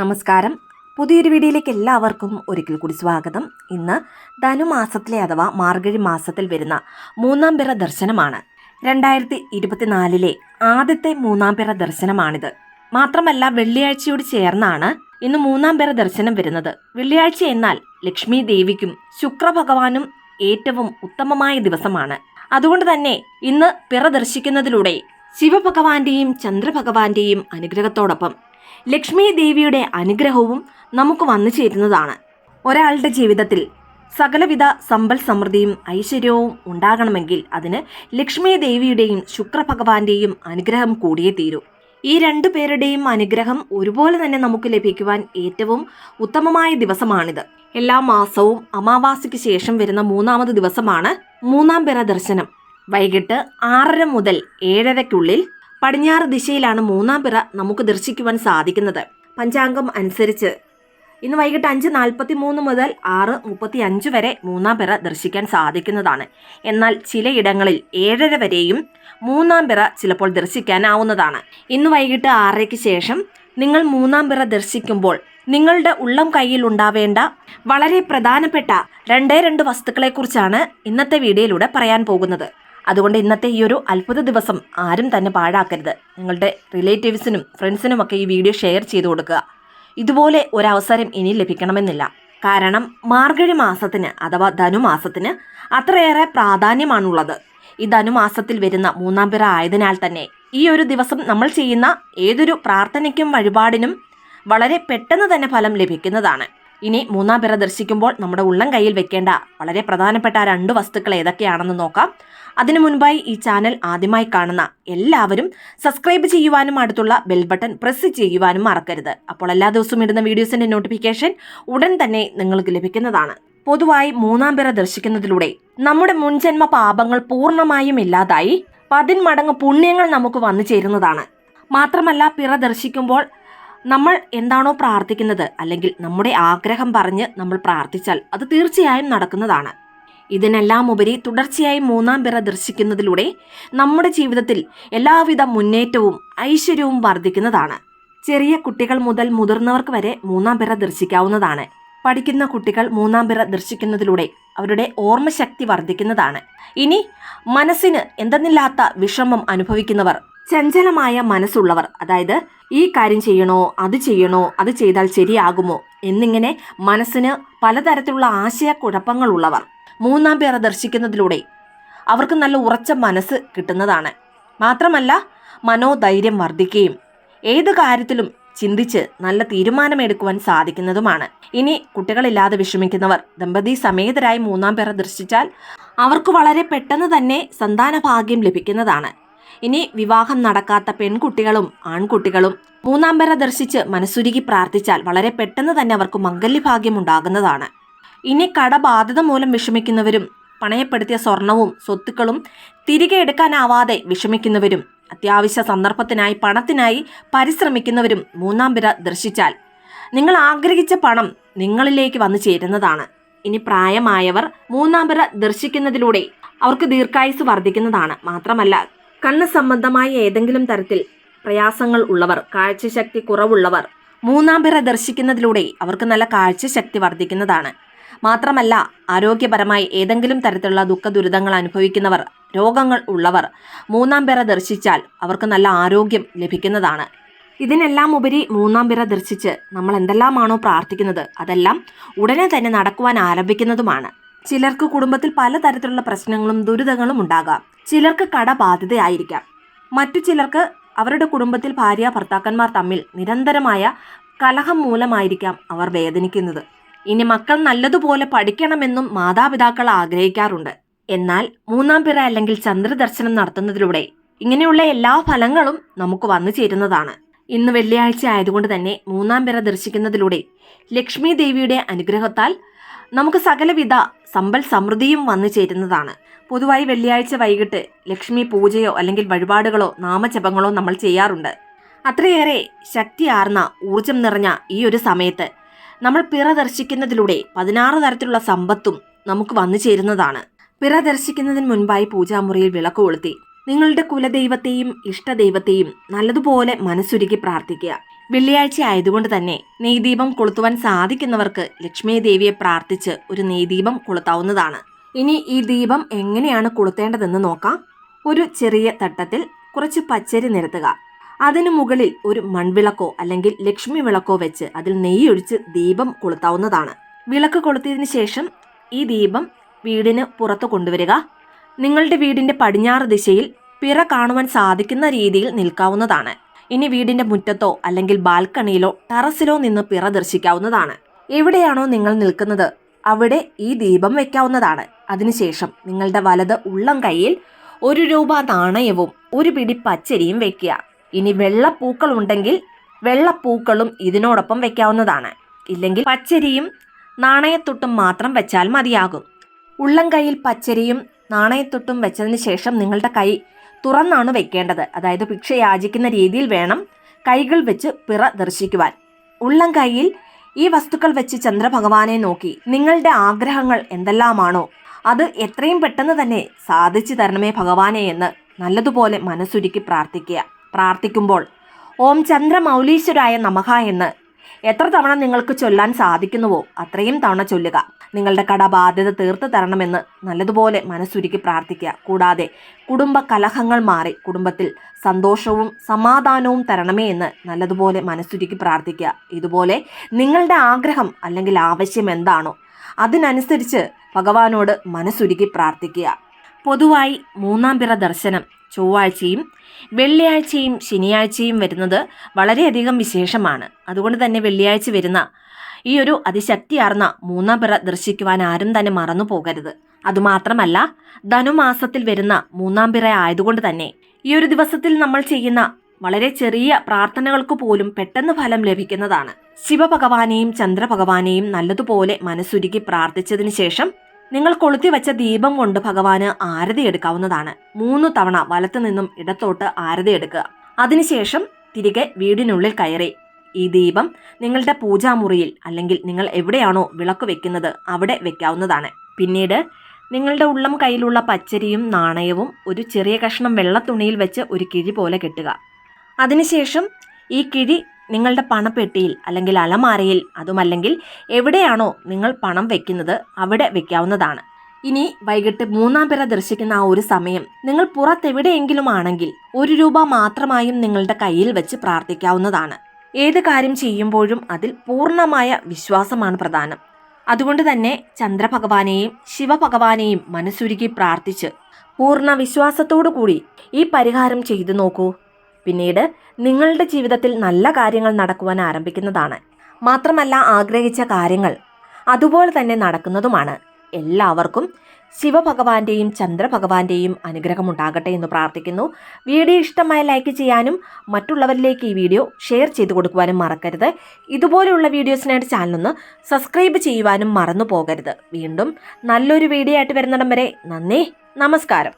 നമസ്കാരം. പുതിയൊരു വീഡിയോയിലേക്ക് എല്ലാവർക്കും ഒരിക്കൽ കൂടി സ്വാഗതം. ഇന്ന് ധനുമാസത്തിലെ അഥവാ മാർഗഴി മാസത്തിൽ വരുന്ന മൂന്നാം പിറ ദർശനമാണ്. രണ്ടായിരത്തി ഇരുപത്തിനാലിലെ ആദ്യത്തെ മൂന്നാം പിറ ദർശനമാണിത്. മാത്രമല്ല വെള്ളിയാഴ്ചയോട് ചേർന്നാണ് ഇന്ന് മൂന്നാം പിറ ദർശനം വരുന്നത്. വെള്ളിയാഴ്ച എന്നാൽ ലക്ഷ്മി ദേവിക്കും ശുക്രഭഗവാനും ഏറ്റവും ഉത്തമമായ ദിവസമാണ്. അതുകൊണ്ട് തന്നെ ഇന്ന് പിറ ദർശിക്കുന്നതിലൂടെ ശിവഭഗവാന്റെയും ചന്ദ്രഭഗവാന്റെയും അനുഗ്രഹത്തോടൊപ്പം ലക്ഷ്മി ദേവിയുടെ അനുഗ്രഹവും നമുക്ക് വന്നു ചേരുന്നതാണ്. ഒരാളുടെ ജീവിതത്തിൽ സകലവിധ സമ്പൽ സമൃദ്ധിയും ഐശ്വര്യവും ഉണ്ടാകണമെങ്കിൽ അതിന് ലക്ഷ്മി ദേവിയുടെയും ശുക്രഭഗവാന്റെയും അനുഗ്രഹം കൂടിയേ തീരൂ. ഈ രണ്ടു പേരുടെയും അനുഗ്രഹം ഒരുപോലെ തന്നെ നമുക്ക് ലഭിക്കുവാൻ ഏറ്റവും ഉത്തമമായ ദിവസമാണിത്. എല്ലാ മാസവും അമാവാസിക്ക് ശേഷം വരുന്ന മൂന്നാമത് ദിവസമാണ് മൂന്നാം പിറ ദർശനം. വൈകിട്ട് ആറര മുതൽ ഏഴരയ്ക്കുള്ളിൽ പടിഞ്ഞാറ് ദിശയിലാണ് മൂന്നാം പിറ നമുക്ക് ദർശിക്കുവാൻ സാധിക്കുന്നത്. പഞ്ചാംഗം അനുസരിച്ച് ഇന്ന് വൈകിട്ട് അഞ്ച് നാൽപ്പത്തി മൂന്ന് മുതൽ ആറ് മുപ്പത്തി അഞ്ച് വരെ മൂന്നാം പിറ ദർശിക്കാൻ സാധിക്കുന്നതാണ്. എന്നാൽ ചിലയിടങ്ങളിൽ ഏഴര വരെയും മൂന്നാം പിറ ചിലപ്പോൾ ദർശിക്കാനാവുന്നതാണ്. ഇന്ന് വൈകിട്ട് ആറരയ്ക്ക് ശേഷം നിങ്ങൾ മൂന്നാം പിറ ദർശിക്കുമ്പോൾ നിങ്ങളുടെ ഉള്ളം കയ്യിൽ ഉണ്ടാവേണ്ട വളരെ പ്രധാനപ്പെട്ട രണ്ടേ രണ്ട് വസ്തുക്കളെക്കുറിച്ചാണ് ഇന്നത്തെ വീഡിയോയിലൂടെ പറയാൻ പോകുന്നത്. അതുകൊണ്ട് ഇന്നത്തെ ഈ ഒരു അത്ഭുത ദിവസം ആരും തന്നെ പാഴാക്കരുത്. നിങ്ങളുടെ റിലേറ്റീവ്സിനും ഫ്രണ്ട്സിനുമൊക്കെ ഈ വീഡിയോ ഷെയർ ചെയ്തു കൊടുക്കുക. ഇതുപോലെ ഒരവസരം ഇനി ലഭിക്കണമെന്നില്ല. കാരണം മാർഗഴി മാസത്തിന് അഥവാ ധനുമാസത്തിന് അത്രയേറെ പ്രാധാന്യമാണുള്ളത്. ഈ ധനുമാസത്തിൽ വരുന്ന മൂന്നാം പിറ ആയതിനാൽ തന്നെ ഈ ഒരു ദിവസം നമ്മൾ ചെയ്യുന്ന ഏതൊരു പ്രാർത്ഥനയ്ക്കും വഴിപാടിനും വളരെ പെട്ടെന്ന് തന്നെ ഫലം ലഭിക്കുന്നതാണ്. ഇനി മൂന്നാം പിറ ദർശിക്കുമ്പോൾ നമ്മുടെ ഉള്ളം കയ്യിൽ വെക്കേണ്ട വളരെ പ്രധാനപ്പെട്ട രണ്ട് വസ്തുക്കൾ ഏതൊക്കെയാണെന്ന് നോക്കാം. അതിനു മുൻപായി ഈ ചാനൽ ആദ്യമായി കാണുന്ന എല്ലാവരും സബ്സ്ക്രൈബ് ചെയ്യുവാനും അടുത്തുള്ള ബെൽ ബട്ടൺ പ്രസ് ചെയ്യുവാനും മറക്കരുത്. അപ്പോൾ എല്ലാ ദിവസവും ഇടുന്ന വീഡിയോസിന്റെ നോട്ടിഫിക്കേഷൻ ഉടൻ തന്നെ നിങ്ങൾക്ക് ലഭിക്കുന്നതാണ്. പൊതുവായി മൂന്നാം പിറ ദർശിക്കുന്നതിലൂടെ നമ്മുടെ മുൻജന്മ പാപങ്ങൾ പൂർണമായും ഇല്ലാതായി പതിന്മടങ്ങ് പുണ്യങ്ങൾ നമുക്ക് വന്നു ചേരുന്നതാണ്. മാത്രമല്ല പിറ ദർശിക്കുമ്പോൾ നമ്മൾ എന്താണോ പ്രാർത്ഥിക്കുന്നത് അല്ലെങ്കിൽ നമ്മുടെ ആഗ്രഹം പറഞ്ഞ് നമ്മൾ പ്രാർത്ഥിച്ചാൽ അത് തീർച്ചയായും നടക്കുന്നതാണ്. ഇതിനെല്ലാം ഉപരി തുടർച്ചയായി മൂന്നാം പിറ ദർശിക്കുന്നതിലൂടെ നമ്മുടെ ജീവിതത്തിൽ എല്ലാവിധ മുന്നേറ്റവും ഐശ്വര്യവും വർദ്ധിക്കുന്നതാണ്. ചെറിയ കുട്ടികൾ മുതൽ മുതിർന്നവർക്ക് വരെ മൂന്നാം പിറ ദർശിക്കാവുന്നതാണ്. പഠിക്കുന്ന കുട്ടികൾ മൂന്നാം പിറ ദർശിക്കുന്നതിലൂടെ അവരുടെ ഓർമ്മശക്തി വർദ്ധിക്കുന്നതാണ്. ഇനി മനസ്സിന് എന്തെന്നില്ലാത്ത വിഷമം അനുഭവിക്കുന്നവർ ചഞ്ചലമായ മനസ്സുള്ളവർ. അതായത് ഈ കാര്യം ചെയ്യണോ അത് ചെയ്യണോ അത് ചെയ്താൽ ശരിയാകുമോ എന്നിങ്ങനെ മനസ്സിന് പലതരത്തിലുള്ള ആശയക്കുഴപ്പങ്ങളുള്ളവർ. മൂന്നാം പേരെ ദർശിക്കുന്നതിലൂടെ അവർക്ക് നല്ല ഉറച്ച മനസ്സ് കിട്ടുന്നതാണ്. മാത്രമല്ല മനോധൈര്യം വർദ്ധിക്കുകയും ഏത് കാര്യത്തിലും ചിന്തിച്ച് നല്ല തീരുമാനമെടുക്കുവാൻ സാധിക്കുന്നതുമാണ്. ഇനി കുട്ടികളില്ലാതെ വിഷമിക്കുന്നവർ ദമ്പതി സമേതരായി മൂന്നാം പേരെ ദർശിച്ചാൽ അവർക്ക് വളരെ പെട്ടെന്ന് തന്നെ സന്താന ഭാഗ്യം ലഭിക്കുന്നതാണ്. ഇനി വിവാഹം നടക്കാത്ത പെൺകുട്ടികളും ആൺകുട്ടികളും മൂന്നാംബര പേര ദർശിച്ച് മനസ്സുരുകി പ്രാർത്ഥിച്ചാൽ വളരെ പെട്ടെന്ന് തന്നെ അവർക്ക് മംഗല്യഭാഗ്യം ഉണ്ടാകുന്നതാണ്. ഇനി കടബാധിത മൂലം വിഷമിക്കുന്നവരും പണയപ്പെടുത്തിയ സ്വർണവും സ്വത്തുക്കളും തിരികെ എടുക്കാനാവാതെ വിഷമിക്കുന്നവരും അത്യാവശ്യ സന്ദർഭത്തിനായി പണത്തിനായി പരിശ്രമിക്കുന്നവരും മൂന്നാം ദർശിച്ചാൽ നിങ്ങൾ ആഗ്രഹിച്ച പണം നിങ്ങളിലേക്ക് വന്നു ചേരുന്നതാണ്. ഇനി പ്രായമായവർ മൂന്നാം പിറ ദർശിക്കുന്നതിലൂടെ അവർക്ക് ദീർഘായുസ് വർദ്ധിക്കുന്നതാണ്. മാത്രമല്ല കണ്ണ് സംബന്ധമായ ഏതെങ്കിലും തരത്തിൽ പ്രയാസങ്ങൾ ഉള്ളവർ കാഴ്ചശക്തി കുറവുള്ളവർ മൂന്നാം പിറ ദർശിക്കുന്നതിലൂടെ അവർക്ക് നല്ല കാഴ്ചശക്തി വർദ്ധിക്കുന്നതാണ്. മാത്രമല്ല ആരോഗ്യപരമായി ഏതെങ്കിലും തരത്തിലുള്ള ദുഃഖ ദുരിതങ്ങൾ അനുഭവിക്കുന്നവർ രോഗങ്ങൾ ഉള്ളവർ മൂന്നാം പിറ ദർശിച്ചാൽ അവർക്ക് നല്ല ആരോഗ്യം ലഭിക്കുന്നതാണ്. ഇതിനെല്ലാം ഉപരി മൂന്നാം പിറ ദർശിച്ച് നമ്മൾ എന്തെല്ലാമാണോ പ്രാർത്ഥിക്കുന്നത് അതെല്ലാം ഉടനെ തന്നെ നടക്കുവാൻ ആരംഭിക്കുന്നതുമാണ്. ചിലർക്ക് കുടുംബത്തിൽ പലതരത്തിലുള്ള പ്രശ്നങ്ങളും ദുരിതങ്ങളും ഉണ്ടാകാം. ചിലർക്ക് കടബാധിതയായിരിക്കാം മറ്റു ചിലർക്ക് അവരുടെ കുടുംബത്തിൽ ഭാര്യ ഭർത്താക്കന്മാർ തമ്മിൽ നിരന്തരമായ കലഹം മൂലമായിരിക്കാം അവർ വേദനിക്കുന്നത്. ഇനി മക്കൾ നല്ലതുപോലെ പഠിക്കണമെന്നും മാതാപിതാക്കൾ ആഗ്രഹിക്കാറുണ്ട്. എന്നാൽ മൂന്നാം പിറ അല്ലെങ്കിൽ ചന്ദ്രദർശനം നടത്തുന്നതിലൂടെ ഇങ്ങനെയുള്ള എല്ലാ ഫലങ്ങളും നമുക്ക് വന്നു ചേരുന്നതാണ്. ഇന്ന് വെള്ളിയാഴ്ച ആയതുകൊണ്ട് തന്നെ മൂന്നാം പിറ ദർശിക്കുന്നതിലൂടെ ലക്ഷ്മി ദേവിയുടെ അനുഗ്രഹത്താൽ നമുക്ക് സകലവിധ സമ്പൽ സമൃദ്ധിയും വന്നു ചേരുന്നതാണ്. പൊതുവായി വെള്ളിയാഴ്ച വൈകിട്ട് ലക്ഷ്മി പൂജയോ അല്ലെങ്കിൽ വഴിപാടുകളോ നാമജപങ്ങളോ നമ്മൾ ചെയ്യാറുണ്ട്. അത്രയേറെ ശക്തിയാർന്ന ഊർജം നിറഞ്ഞ ഈ ഒരു സമയത്ത് നമ്മൾ പിറ ദർശിക്കുന്നതിലൂടെ പതിനാറ് തരത്തിലുള്ള സമ്പത്തും നമുക്ക് വന്നു ചേരുന്നതാണ്. പിറ ദർശിക്കുന്നതിന് മുൻപായി പൂജാമുറിയിൽ വിളക്ക് കൊളുത്തി. നിങ്ങളുടെ കുലദൈവത്തെയും ഇഷ്ടദൈവത്തെയും നല്ലതുപോലെ മനസ്സുരുക്കി പ്രാർത്ഥിക്കുക. വെള്ളിയാഴ്ച ആയതുകൊണ്ട് തന്നെ നെയ്ദീപം കൊളുത്തുവാൻ സാധിക്കുന്നവർക്ക് ലക്ഷ്മി ദേവിയെ പ്രാർത്ഥിച്ച് ഒരു നെയ്ദീപം കൊളുത്താവുന്നതാണ്. ഇനി ഈ ദീപം എങ്ങനെയാണ് കൊളുത്തേണ്ടതെന്ന് നോക്കാം. ഒരു ചെറിയ തട്ടത്തിൽ കുറച്ച് പച്ചരി നിരത്തുക. അതിനു മുകളിൽ ഒരു മൺവിളക്കോ അല്ലെങ്കിൽ ലക്ഷ്മി വിളക്കോ വെച്ച് അതിൽ നെയ്യൊഴിച്ച് ദീപം കൊളുത്താവുന്നതാണ്. വിളക്ക് കൊളുത്തിയതിനു ശേഷം ഈ ദീപം വീടിന് പുറത്തു കൊണ്ടുവരിക. നിങ്ങളുടെ വീടിന്റെ പടിഞ്ഞാറ് ദിശയിൽ പിറ കാണുവാൻ സാധിക്കുന്ന രീതിയിൽ നിൽക്കാവുന്നതാണ്. ഇനി വീടിന്റെ മുറ്റത്തോ അല്ലെങ്കിൽ ബാൽക്കണിയിലോ ടെറസിലോ നിന്ന് പിറ ദർശിക്കാവുന്നതാണ്. എവിടെയാണോ നിങ്ങൾ നിൽക്കുന്നത് അവിടെ ഈ ദീപം വെക്കാവുന്നതാണ്. അതിനുശേഷം നിങ്ങളുടെ വലത് ഉള്ളം കൈയിൽ ഒരു രൂപ നാണയവും ഒരു പിടി പച്ചരിയും വെക്കുക. ഇനി വെള്ളപ്പൂക്കൾ ഉണ്ടെങ്കിൽ വെള്ളപ്പൂക്കളും ഇതിനോടൊപ്പം വെക്കാവുന്നതാണ്. ഇല്ലെങ്കിൽ പച്ചരിയും നാണയത്തൊട്ടും മാത്രം വെച്ചാൽ മതിയാകും. ഉള്ളം കൈയിൽ പച്ചരിയും നാണയത്തൊട്ടും വെച്ചതിന് ശേഷം നിങ്ങളുടെ കൈ തുറന്നാണ് വെക്കേണ്ടത്. അതായത് ഭിക്ഷ യാചിക്കുന്ന രീതിയിൽ വേണം കൈകൾ വെച്ച് പിറ ദർശിക്കുവാൻ. ഉള്ളം കൈയിൽ ഈ വസ്തുക്കൾ വെച്ച് ചന്ദ്രഭഗവാനെ നോക്കി നിങ്ങളുടെ ആഗ്രഹങ്ങൾ എന്തെല്ലാമാണോ അത് എത്രയും പെട്ടെന്ന് തന്നെ സാധിച്ചു തരണമേ ഭഗവാനെ എന്ന് നല്ലതുപോലെ മനസ്സുരുക്കി പ്രാർത്ഥിക്കുക. പ്രാർത്ഥിക്കുമ്പോൾ ഓം ചന്ദ്രമൗലീശ്വരായ നമഹ എന്ന് എത്ര തവണ നിങ്ങൾക്ക് ചൊല്ലാൻ സാധിക്കുന്നുവോ അത്രയും തവണ ചൊല്ലുക. നിങ്ങളുടെ കടബാധ്യത തീർത്ത് തരണമെന്ന് നല്ലതുപോലെ മനസ്സുരുക്കി പ്രാർത്ഥിക്കുക. കൂടാതെ കുടുംബ കലഹങ്ങൾ മാറി കുടുംബത്തിൽ സന്തോഷവും സമാധാനവും തരണമേ എന്ന് നല്ലതുപോലെ മനസ്സുരുക്കി പ്രാർത്ഥിക്കുക. ഇതുപോലെ നിങ്ങളുടെ ആഗ്രഹം അല്ലെങ്കിൽ ആവശ്യം എന്താണോ അതിനനുസരിച്ച് ഭഗവാനോട് മനസ്സുരുക്കി പ്രാർത്ഥിക്കുക. പൊതുവായി മൂന്നാം പിറ ദർശനം ചൊവ്വാഴ്ചയും വെള്ളിയാഴ്ചയും ശനിയാഴ്ചയും വരുന്നത് വളരെയധികം വിശേഷമാണ്. അതുകൊണ്ട് തന്നെ വെള്ളിയാഴ്ച വരുന്ന ഈ ഒരു അതിശക്തിയാർന്ന മൂന്നാം പിറ ദർശിക്കുവാൻ ആരും തന്നെ മറന്നു പോകരുത്. അതുമാത്രമല്ല ധനുമാസത്തിൽ വരുന്ന മൂന്നാം പിറ ആയതുകൊണ്ട് തന്നെ ഈ ഒരു ദിവസത്തിൽ നമ്മൾ ചെയ്യുന്ന വളരെ ചെറിയ പ്രാർത്ഥനകൾക്ക് പോലും പെട്ടെന്ന് ഫലം ലഭിക്കുന്നതാണ്. ശിവഭഗവാനെയും ചന്ദ്രഭഗവാനെയും നല്ലതുപോലെ മനസ്സുരുക്കി പ്രാർത്ഥിച്ചതിന് ശേഷം നിങ്ങൾ കൊളുത്തി വെച്ച ദീപം കൊണ്ട് ഭഗവാന് ആരതി എടുക്കാവുന്നതാണ്. മൂന്ന് തവണ വലത്തു നിന്നും ഇടത്തോട്ട് ആരതി എടുക്കുക. അതിനുശേഷം തിരികെ വീടിനുള്ളിൽ കയറി. ഈ ദീപം നിങ്ങളുടെ പൂജാമുറിയിൽ അല്ലെങ്കിൽ നിങ്ങൾ എവിടെയാണോ വിളക്ക് വെക്കുന്നത് അവിടെ വെക്കാവുന്നതാണ്. പിന്നീട് നിങ്ങളുടെ ഉള്ളം കയ്യിലുള്ള പച്ചരിയും നാണയവും ഒരു ചെറിയ കഷ്ണം വെള്ളത്തുണിയിൽ വെച്ച് ഒരു കിഴി പോലെ കെട്ടുക. അതിനുശേഷം ഈ കിഴി നിങ്ങളുടെ പണപ്പെട്ടിയിൽ അല്ലെങ്കിൽ അലമാരയിൽ അതുമല്ലെങ്കിൽ എവിടെയാണോ നിങ്ങൾ പണം വെക്കുന്നത് അവിടെ വെക്കാവുന്നതാണ്. ഇനി വൈകിട്ട് മൂന്നാം പിറ ദർശിക്കുന്ന ആ ഒരു സമയം നിങ്ങൾ പുറത്തെവിടെയെങ്കിലും ആണെങ്കിൽ ഒരു രൂപ മാത്രമായും നിങ്ങളുടെ കയ്യിൽ വെച്ച് പ്രാർത്ഥിക്കാവുന്നതാണ്. ഏത് കാര്യം ചെയ്യുമ്പോഴും അതിൽ പൂർണമായ വിശ്വാസമാണ് പ്രധാനം. അതുകൊണ്ട് തന്നെ ചന്ദ്രഭഗവാനെയും ശിവഭഗവാനെയും മനസ്സുരുക്കി പ്രാർത്ഥിച്ച് പൂർണ വിശ്വാസത്തോടു കൂടി ഈ പരിഹാരം ചെയ്തു നോക്കൂ. പിന്നീട് നിങ്ങളുടെ ജീവിതത്തിൽ നല്ല കാര്യങ്ങൾ നടക്കുവാൻ ആരംഭിക്കുന്നതാണ്. മാത്രമല്ല ആഗ്രഹിച്ച കാര്യങ്ങൾ അതുപോലെ തന്നെ നടക്കുന്നതുമാണ്. എല്ലാവർക്കും ശിവഭഗവാന്റെയും ചന്ദ്രഭഗവാന്റെയും അനുഗ്രഹം ഉണ്ടാകട്ടെ എന്ന് പ്രാർത്ഥിക്കുന്നു. വീഡിയോ ഇഷ്ടമായ ലൈക്ക് ചെയ്യാനും മറ്റുള്ളവരിലേക്ക് ഈ വീഡിയോ ഷെയർ ചെയ്തു കൊടുക്കുവാനും മറക്കരുത്. ഇതുപോലെയുള്ള വീഡിയോസിനായിട്ട് ചാനലൊന്ന് സബ്സ്ക്രൈബ് ചെയ്യുവാനും മറന്നു പോകരുത് വീണ്ടും നല്ലൊരു വീഡിയോ ആയിട്ട് വരുന്നിടം വരെ നന്ദി നമസ്കാരം.